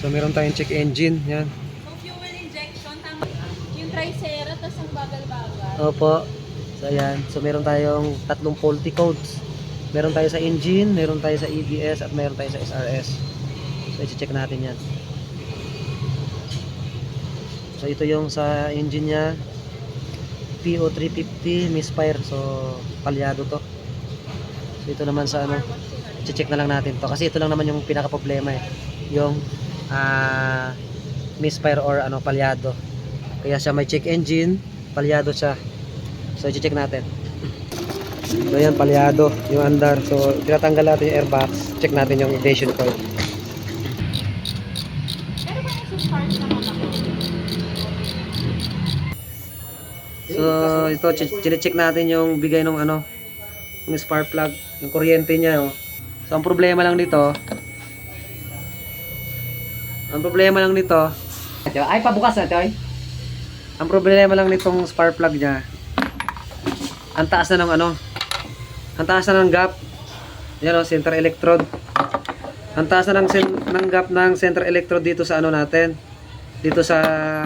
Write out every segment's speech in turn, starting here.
So meron tayong check engine, yan. So, fuel injection, tama. Yung tricera, tapos ang bagal-bagal. Opo. So ayan, so meron tayong tatlong faulty codes. Meron tayo sa engine, meron tayo sa EBS, at meron tayo sa SRS. So i-check natin yan. So ito yung sa engine niya. PO350 misfire. So palyado to. So ito naman sa ano, check na lang natin to kasi ito lang naman yung pinaka problema eh. Yung ah misfire or ano palyado. Kaya siya may check engine, palyado siya. So i-check natin. So yan palyado yung andar. So tinatanggal natin yung airbox. Check natin yung ignition coil. So ito check natin yung bigay ng ano yung spark plug, yung kuryente niya oh. So ang problema lang nito ang problema lang nito ay pabukas na Toy. Ang problema lang nitong spark plug niya ang taas na ng ano ang taas na ng gap yan o, center electrode ang taas na ng, ng gap ng center electrode dito sa ano natin dito sa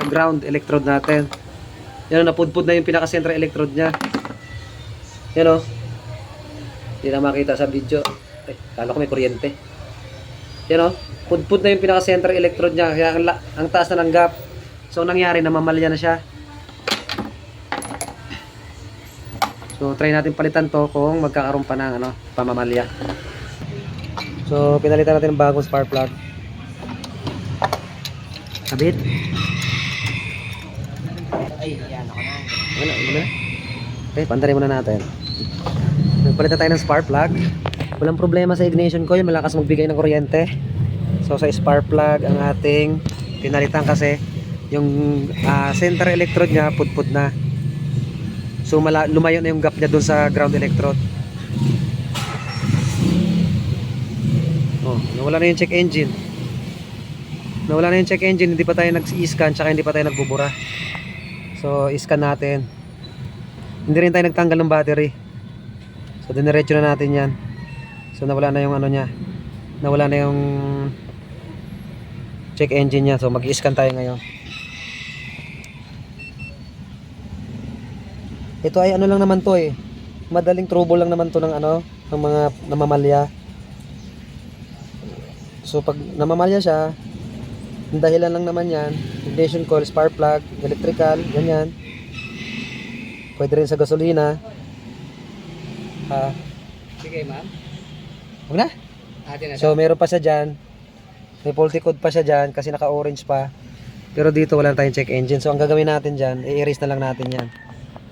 ground electrode natin yan o, napudpud na yung pinaka-center electrode niya. Yan o. Hindi na makita sa video. Ay, kala ko may kuryente. Yan o. Pudpud na yung pinaka-center electrode niya. Kaya ang, ang taas na ng gap. So, ang nangyari, namamalya na siya. So, try natin palitan to kung magkakaroon pa ng ano, pamamalya. So, pinalitan natin ng bagong spark plug. Kabit. Ay, yan ako na. Wala, wala. Okay, pandarin muna natin. Nagpalit na tayo ng spark plug. Walang problema sa ignition coil, malakas magbigay ng kuryente. So sa spark plug ang ating pinalitan kasi yung ah, center electrode niya pudpud na. So mala- lumayo na yung gap niya doon sa ground electrode. Oh, nawala na yung check engine. Nawala na yung check engine, hindi pa tayo nag-i-scan tsaka hindi pa tayo nagbubura. So, iscan natin. Hindi rin tayo nagtanggal ng battery. So, diniretso na natin yan. So, nawala na yung ano niya. Nawala na yung check engine niya. So, mag-i-scan tayo ngayon. Ito ay ano lang naman to eh. Madaling trouble lang naman to ng ano, ng mga namamalya. So, pag namamalya siya, ang dahilan lang naman yan, ignition coil, spark plug, electrical, ganyan. Pwede rin sa gasolina. Ah, Sige, ma'am. huwag na. Atin na. So, meron pa siya dyan. May faulty code pa siya dyan kasi naka-orange pa. Pero dito wala na tayong check engine. So, ang gagawin natin dyan, i-erase na lang natin yan.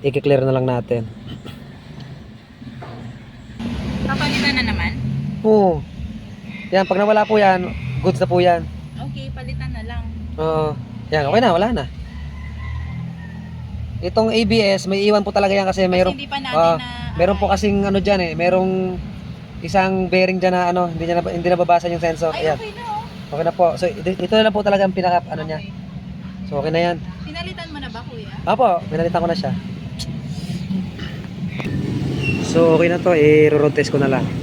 I-clear na lang natin. Papalitan na naman? Oo. Yan, pag nawala po yan, goods na po yan. Okay, palitan na lang. Oo. yan, okay na, wala na. Itong ABS, may iwan po talaga yan kasi mayroon Kasi hindi pa natin ah, na... meron po kasing ano diyan eh, merong isang bearing diyan na ano, hindi na, hindi nababasa yung sensor. Ay, Ayan. okay na. Okay na po. So ito, na lang po talaga ang pinaka ano niya. So okay na yan. Pinalitan mo na ba, kuya? Apo, pinalitan ko na siya. So okay na to, i-road test ko na lang.